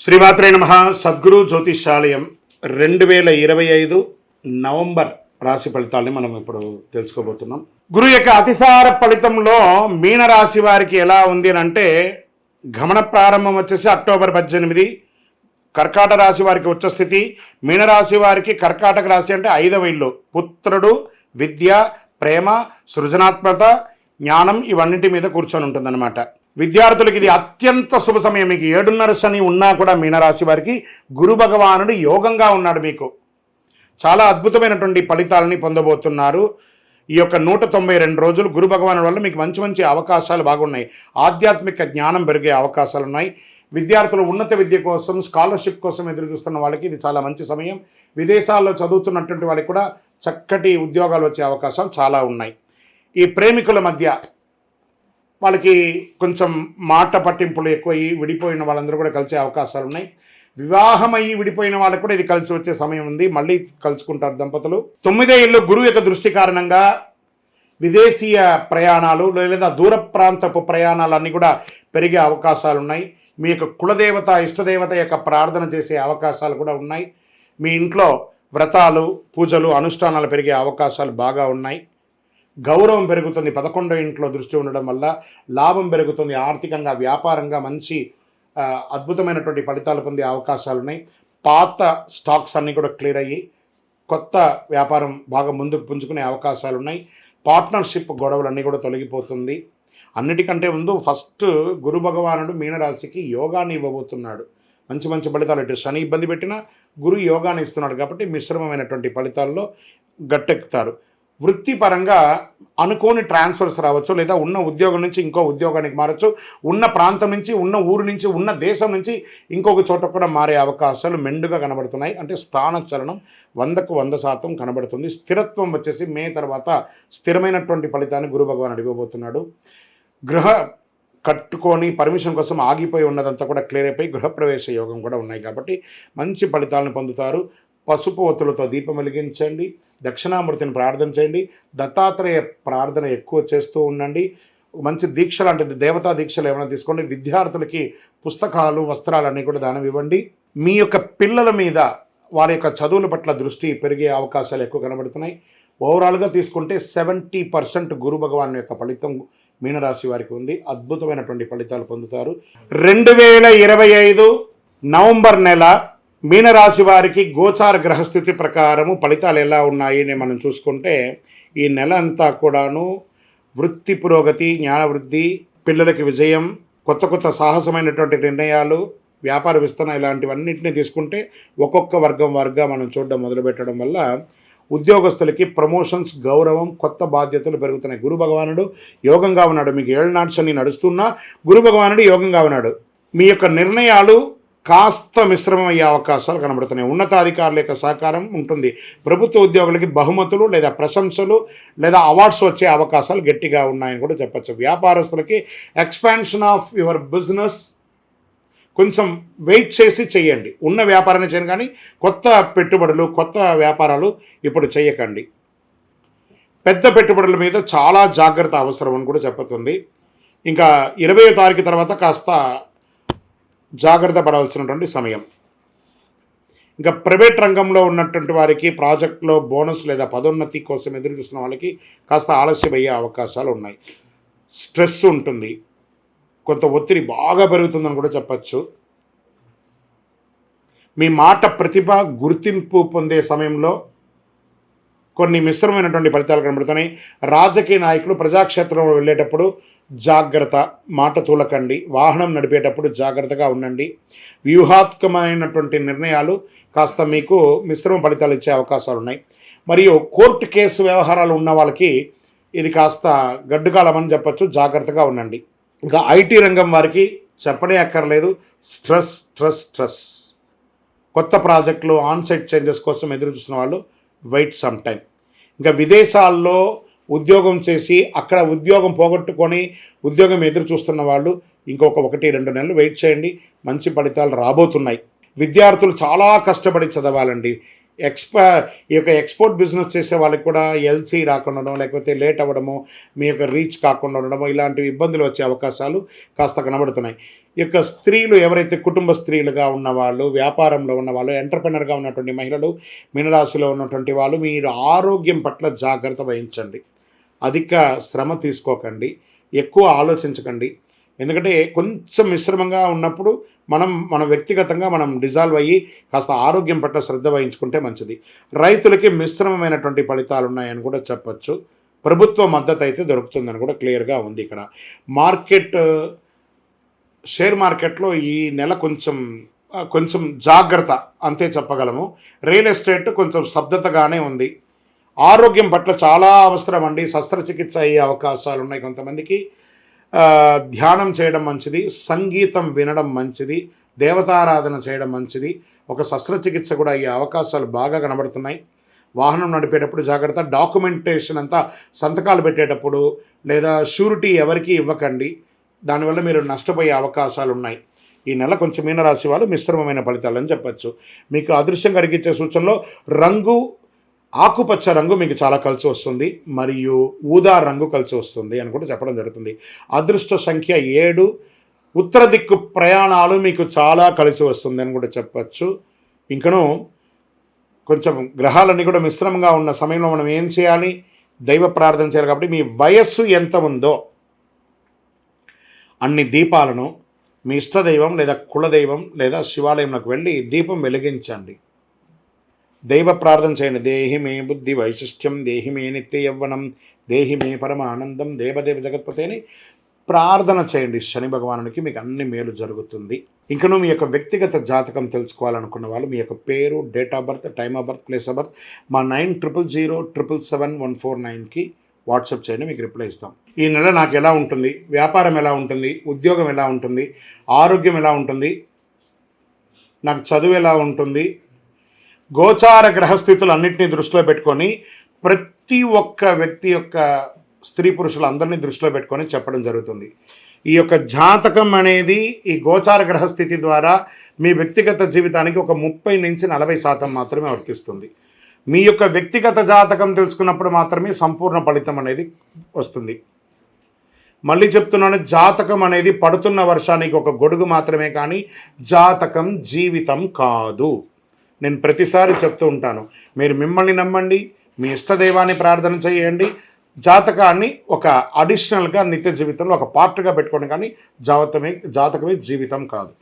శ్రీమాత్రే నమ. సద్గురు జ్యోతిషాలయం రెండు వేల ఇరవై ఐదు నవంబర్ రాశి ఫలితాలని మనం ఇప్పుడు తెలుసుకోబోతున్నాం. గురు యొక్క అతిసార ఫలితంలో మీనరాశి వారికి ఎలా ఉంది అని అంటే గమన ప్రారంభం వచ్చేసి అక్టోబర్ పద్దెనిమిది. కర్కాట రాశి వారికి ఉచ్చ స్థితి. మీనరాశి వారికి కర్కాటక రాశి అంటే ఐదవ ఇల్లు. పుత్రుడు విద్య ప్రేమ సృజనాత్మక జ్ఞానం ఇవన్నిటి మీద కూర్చొని ఉంటుందన్నమాట. విద్యార్థులకి ఇది అత్యంత శుభ సమయం. మీకు ఏడున్నర శని ఉన్నా కూడా మీనరాశి వారికి గురు భగవానుడు యోగంగా ఉన్నాడు మీకు. చాలా అద్భుతమైనటువంటి ఫలితాలని పొందబోతున్నారు. ఈ యొక్క నూట తొంభై రెండు రోజులు గురు భగవానుడి వల్ల మీకు మంచి మంచి అవకాశాలు బాగున్నాయి. ఆధ్యాత్మిక జ్ఞానం పెరిగే అవకాశాలు ఉన్నాయి. విద్యార్థులు ఉన్నత విద్య కోసం స్కాలర్షిప్ కోసం ఎదురు చూస్తున్న వాళ్ళకి ఇది చాలా మంచి సమయం. విదేశాల్లో చదువుతున్నటువంటి వాళ్ళకి కూడా చక్కటి ఉద్యోగాలు వచ్చే అవకాశాలు చాలా ఉన్నాయి. ఈ ప్రేమికుల మధ్య వాళ్ళకి కొంచెం మాట పట్టింపులు ఎక్కువయ్యి విడిపోయిన వాళ్ళందరూ కూడా కలిసే అవకాశాలు ఉన్నాయి. వివాహమయ్యి విడిపోయిన వాళ్ళకు కూడా ఇది కలిసి వచ్చే సమయం ఉంది. మళ్ళీ కలుసుకుంటారు దంపతులు. తొమ్మిదే ఇల్లు గురువు యొక్క దృష్టి కారణంగా విదేశీయ ప్రయాణాలు లేదా దూర ప్రాంతపు ప్రయాణాలన్నీ కూడా పెరిగే అవకాశాలు ఉన్నాయి. మీ యొక్క కులదేవత ఇష్టదేవత యొక్క ప్రార్థన చేసే అవకాశాలు కూడా ఉన్నాయి. మీ ఇంట్లో వ్రతాలు పూజలు అనుష్ఠానాలు పెరిగే అవకాశాలు బాగా ఉన్నాయి. గౌరవం పెరుగుతుంది. పదకొండో ఇంట్లో దృష్టి ఉండడం వల్ల లాభం పెరుగుతుంది. ఆర్థికంగా వ్యాపారంగా మంచి అద్భుతమైనటువంటి ఫలితాలు పొందే అవకాశాలు ఉన్నాయి. పాత స్టాక్స్ అన్నీ కూడా క్లియర్ అయ్యి కొత్త వ్యాపారం బాగా ముందుకు పుంజుకునే అవకాశాలు ఉన్నాయి. పార్ట్నర్షిప్ గొడవలన్నీ కూడా తొలగిపోతుంది. అన్నిటికంటే ముందు ఫస్ట్ గురు భగవానుడు మీనరాశికి యోగాన్ని ఇవ్వబోతున్నాడు. మంచి మంచి ఫలితాలు ఇటు శని ఇబ్బంది పెట్టినా గురు యోగాన్ని ఇస్తున్నాడు కాబట్టి మిశ్రమమైనటువంటి ఫలితాల్లో గట్టెక్కుతారు. వృత్తిపరంగా అనుకోని ట్రాన్స్ఫర్స్ రావచ్చు లేదా ఉన్న ఉద్యోగం నుంచి ఇంకో ఉద్యోగానికి మారచ్చు ఉన్న ప్రాంతం నుంచి ఉన్న ఊరు నుంచి ఉన్న దేశం నుంచి ఇంకొక చోట కూడా మారే అవకాశాలు మెండుగా కనబడుతున్నాయి. అంటే స్థానచలనం వందకు వంద శాతం కనబడుతుంది. స్థిరత్వం వచ్చేసి మే తర్వాత స్థిరమైనటువంటి ఫలితాన్ని గురు భగవాన్ అడిగబోతున్నాడు గృహ కట్టుకొని పర్మిషన్ కోసం ఆగిపోయి ఉన్నదంతా కూడా క్లియర్ అయిపోయి గృహప్రవేశ యోగం కూడా ఉన్నాయి కాబట్టి మంచి ఫలితాలను పొందుతారు. పసుపు ఒత్తులతో దీపం వెలిగించండి. దక్షిణామూర్తిని ప్రార్థన చేయండి. దత్తాత్రేయ ప్రార్థన ఎక్కువ చేస్తూ ఉండండి. మంచి దీక్ష లాంటిది దేవతా దీక్షలు ఏమైనా తీసుకోండి. విద్యార్థులకి పుస్తకాలు వస్త్రాలన్నీ కూడా దానం ఇవ్వండి. మీ యొక్క పిల్లల మీద వారి యొక్క చదువుల పట్ల దృష్టి పెరిగే అవకాశాలు ఎక్కువ కనబడుతున్నాయి. ఓవరాల్గా తీసుకుంటే సెవెంటీ పర్సెంట్ గురు భగవాన్ యొక్క ఫలితం మీనరాశి వారికి ఉంది. అద్భుతమైనటువంటి ఫలితాలు పొందుతారు. రెండు వేల ఇరవై ఐదు నవంబర్ నెల మీనరాశి వారికి గోచార గ్రహస్థితి ప్రకారము ఫలితాలు ఎలా ఉన్నాయని మనం చూసుకుంటే ఈ నెల అంతా కూడాను వృత్తి పురోగతి జ్ఞానవృద్ధి పిల్లలకి విజయం కొత్త కొత్త సాహసమైనటువంటి నిర్ణయాలు వ్యాపార విస్తరణ ఇలాంటివన్నింటినీ తీసుకుంటే ఒక్కొక్క వర్గం వర్గా మనం చూడడం మొదలుపెట్టడం వల్ల ఉద్యోగస్తులకి ప్రమోషన్స్ గౌరవం కొత్త బాధ్యతలు పెరుగుతున్నాయి. గురు భగవానుడు యోగంగా ఉన్నాడు. మీకు ఏళ్ళనాడు శని నడుస్తున్నా గురు భగవానుడు యోగంగా ఉన్నాడు. మీ యొక్క నిర్ణయాలు కాస్త మిశ్రమమయ్యే అవకాశాలు కనబడుతున్నాయి. ఉన్నతాధికారుల యొక్క సహకారం ఉంటుంది. ప్రభుత్వ ఉద్యోగులకి బహుమతులు లేదా ప్రశంసలు లేదా అవార్డ్స్ వచ్చే అవకాశాలు గట్టిగా ఉన్నాయని కూడా చెప్పచ్చు. వ్యాపారస్తులకి ఎక్స్పాన్షన్ ఆఫ్ యువర్ బిజినెస్ కొంచెం వెయిట్ చేసి చేయండి ఉన్న వ్యాపారాన్ని చేయను కానీ కొత్త పెట్టుబడులు కొత్త వ్యాపారాలు ఇప్పుడు చేయకండి పెద్ద పెట్టుబడుల మీద చాలా జాగ్రత్త అవసరం అని కూడా చెప్పుతుంది ఇంకా ఇరవై తారీఖు తర్వాత కాస్త జాగ్రత్త పడవలసినటువంటి సమయం. ఇంకా ప్రైవేట్ రంగంలో ఉన్నటువంటి వారికి ప్రాజెక్టులో బోనస్ లేదా పదోన్నతి కోసం ఎదురు చూస్తున్న వాళ్ళకి కాస్త ఆలస్యం అయ్యే అవకాశాలు ఉన్నాయి. స్ట్రెస్ ఉంటుంది. కొంత ఒత్తిడి బాగా పెరుగుతుందని కూడా చెప్పచ్చు. మీ మాట ప్రతిభ గుర్తింపు పొందే సమయంలో కొన్ని మిశ్రమైనటువంటి ఫలితాలు కనబడుతున్నాయి. రాజకీయ నాయకులు ప్రజాక్షేత్రంలో వెళ్ళేటప్పుడు జాగ్రత్త మాట తూలకండి. వాహనం నడిపేటప్పుడు జాగ్రత్తగా ఉండండి. వ్యూహాత్మకమైనటువంటి నిర్ణయాలు కాస్త మీకు మిశ్రమ ఫలితాలు ఇచ్చే అవకాశాలు ఉన్నాయి. మరియు కోర్టు కేసు వ్యవహారాలు ఉన్న వాళ్ళకి ఇది కాస్త గడ్డుకాలమని చెప్పచ్చు. జాగ్రత్తగా ఉండండి. ఇంకా ఐటీ రంగం వారికి చెప్పనే అక్కర్లేదు. Stress stress stress. కొత్త ప్రాజెక్టులు ఆన్సైట్ చేంజెస్ కోసం ఎదురు చూసిన వాళ్ళు వెయిట్ సమ్ టైం ఇంకా విదేశాల్లో ఉద్యోగం చేసి అక్కడ ఉద్యోగం పోగొట్టుకొని ఉద్యోగం ఎదురు చూస్తున్న వాళ్ళు ఇంకొక ఒకటి రెండు నెలలు వెయిట్ చేయండి. మంచి ఫలితాలు రాబోతున్నాయి. విద్యార్థులు చాలా కష్టపడి చదవాలండి. ఎక్స్ప ఈ యొక్క ఎక్స్పోర్ట్ బిజినెస్ చేసే వాళ్ళకి కూడా ఎల్సీ రాకుండా ఉండడం లేకపోతే లేట్ అవ్వడము మీ యొక్క రీచ్ కాకుండా ఉండడము ఇలాంటి ఇబ్బందులు వచ్చే అవకాశాలు కాస్త కనబడుతున్నాయి. యొక్క స్త్రీలు ఎవరైతే కుటుంబ స్త్రీలుగా ఉన్నవాళ్ళు వ్యాపారంలో ఉన్నవాళ్ళు ఎంటర్ప్రినర్గా ఉన్నటువంటి మహిళలు మీనరాశిలో ఉన్నటువంటి వాళ్ళు మీరు ఆరోగ్యం పట్ల జాగ్రత్త వహించండి. అధిక శ్రమ తీసుకోకండి. ఎక్కువ ఆలోచించకండి. ఎందుకంటే కొంచెం మిశ్రమంగా ఉన్నప్పుడు మనం మన వ్యక్తిగతంగా మనం డిజాల్వ్ అయ్యి కాస్త ఆరోగ్యం పట్ల శ్రద్ధ వహించుకుంటే మంచిది. రైతులకి మిశ్రమమైనటువంటి ఫలితాలు ఉన్నాయని కూడా చెప్పొచ్చు. ప్రభుత్వ మద్దతు అయితే దొరుకుతుందని కూడా క్లియర్గా ఉంది ఇక్కడ. మార్కెట్ షేర్ మార్కెట్లో ఈ నెల కొంచెం కొంచెం జాగ్రత్త అంతే చెప్పగలము. రియల్ ఎస్టేట్ కొంచెం స్తబ్దతగానే ఉంది. ఆరోగ్యం పట్ల చాలా అవసరం అండి. శస్త్రచికిత్స అయ్యే అవకాశాలు ఉన్నాయి కొంతమందికి. ధ్యానం చేయడం మంచిది. సంగీతం వినడం మంచిది. దేవతారాధన చేయడం మంచిది. ఒక శస్త్రచికిత్స కూడా అయ్యే అవకాశాలు బాగా కనబడుతున్నాయి. వాహనం నడిపేటప్పుడు జాగ్రత్త. డాక్యుమెంటేషన్ అంతా సంతకాలు పెట్టేటప్పుడు లేదా షూరిటీ ఎవరికి ఇవ్వకండి. దానివల్ల మీరు నష్టపోయే అవకాశాలు ఉన్నాయి ఈ నెల కొంచెం మీనరాశి వాళ్ళు మిశ్రమమైన ఫలితాలు అని చెప్పచ్చు. మీకు అదృశ్యం కలిగించే సూచనలో రంగు ఆకుపచ్చ రంగు మీకు చాలా కలిసి వస్తుంది. మరియు ఊదా రంగు కలిసి వస్తుంది అని కూడా చెప్పడం జరుగుతుంది. అదృష్ట సంఖ్య ఏడు. ఉత్తర దిక్కు ప్రయాణాలు మీకు చాలా కలిసి వస్తుంది అని కూడా చెప్పచ్చు. ఇంకను కొంచెం గ్రహాలన్నీ కూడా మిశ్రమంగా ఉన్న సమయంలో మనం ఏం చేయాలి? దైవ ప్రార్థన చేయాలి కాబట్టి మీ వయస్సు ఎంత ఉందో అన్ని దీపాలను మీ ఇష్టదైవం లేదా కులదైవం లేదా శివాలయంలోకి వెళ్ళి దీపం వెలిగించండి. దైవ ప్రార్థన చేయండి. దేహి మే బుద్ధి వైశిష్ట్యం దేహి మే నిత్య యవ్వనం దేహి మే పరమ ఆనందం దేవదేవ జగత్పతి అని ప్రార్థన చేయండి. శని భగవానునికి మీకు అన్ని మేలు జరుగుతుంది. ఇంకను మీ యొక్క వ్యక్తిగత జాతకం తెలుసుకోవాలనుకున్న వాళ్ళు మీ యొక్క పేరు date of birth time of birth place of birth మా nine triple zero triple seven one four నైన్కి వాట్సాప్ చేయండి మీకు రిప్లై ఇస్తాం. ఈ నెల నాకు ఎలా ఉంటుంది? వ్యాపారం ఎలా ఉంటుంది? ఉద్యోగం ఎలా ఉంటుంది? ఆరోగ్యం ఎలా ఉంటుంది? నాకు చదువు ఎలా ఉంటుంది? గోచార గ్రహస్థితులు అన్నింటినీ దృష్టిలో పెట్టుకొని ప్రతి ఒక్క వ్యక్తి యొక్క స్త్రీ పురుషులందరినీ దృష్టిలో పెట్టుకొని చెప్పడం జరుగుతుంది. ఈ యొక్క జాతకం అనేది ఈ గోచార గ్రహస్థితి ద్వారా మీ వ్యక్తిగత జీవితానికి ఒక ముప్పై నుంచి నలభై శాతం మాత్రమే వర్తిస్తుంది. మీ యొక్క వ్యక్తిగత జాతకం తెలుసుకున్నప్పుడు మాత్రమే సంపూర్ణ ఫలితం అనేది వస్తుంది. మళ్ళీ చెప్తున్నాను జాతకం అనేది పడుతున్న వర్షానికి ఒక గొడుగు మాత్రమే కానీ జాతకం జీవితం కాదు. నేను ప్రతిసారి చెప్తూ ఉంటాను మీరు మిమ్మల్ని నమ్మండి మీ ఇష్టదైవాన్ని ప్రార్థన చేయండి. జాతకాన్ని ఒక అడిషనల్గా నిత్య జీవితంలో ఒక పార్ట్గా పెట్టుకోండి కానీ జాతకమే జాతకమే జీవితం కాదు.